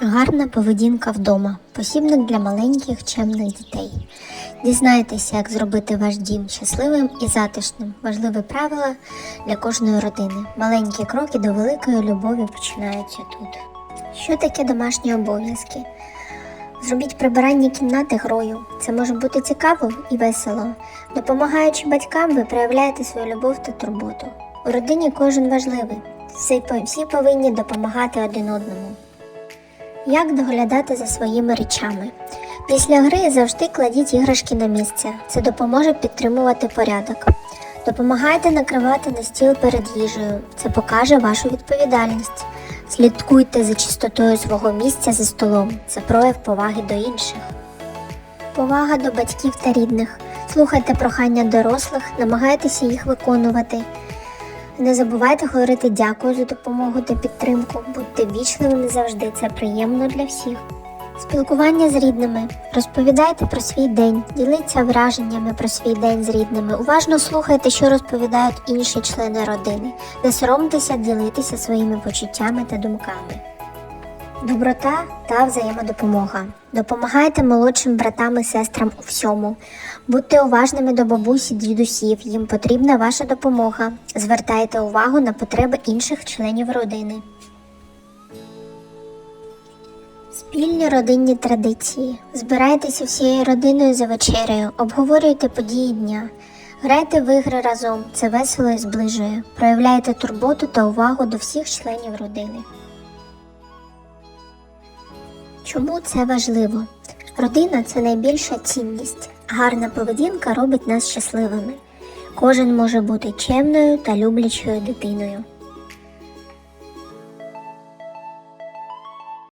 Гарна поведінка вдома. Посібник для маленьких чемних дітей. Дізнайтеся, як зробити ваш дім щасливим і затишним. Важливі правила для кожної родини. Маленькі кроки до великої любові починаються тут. Що таке домашні обов'язки? Зробіть прибирання кімнати грою. Це може бути цікаво і весело. Допомагаючи батькам, ви проявляєте свою любов та турботу. У родині кожен важливий. Всі повинні допомагати один одному. Як доглядати за своїми речами? Після гри завжди кладіть іграшки на місце. Це допоможе підтримувати порядок. Допомагайте накривати на стіл перед їжею. Це покаже вашу відповідальність. Слідкуйте за чистотою свого місця за столом. Це прояв поваги до інших. Повага до батьків та рідних. Слухайте прохання дорослих, намагайтеся їх виконувати. Не забувайте говорити дякую за допомогу та підтримку. Будьте вічливими завжди, це приємно для всіх. Спілкування з рідними. Розповідайте про свій день, діліться враженнями про свій день з рідними. Уважно слухайте, що розповідають інші члени родини. Не соромтеся ділитися своїми почуттями та думками. Доброта та взаємодопомога. Допомагайте молодшим братам і сестрам у всьому. Будьте уважними до бабусі, дідусів, їм потрібна ваша допомога. Звертайте увагу на потреби інших членів родини. Спільні родинні традиції. Збирайтеся всією родиною за вечерею, обговорюйте події дня. Грайте в ігри разом, це весело і зближує. Проявляйте турботу та увагу до всіх членів родини. Чому це важливо? Родина це найбільша цінність. Гарна поведінка робить нас щасливими. Кожен може бути чемною та люблячою дитиною.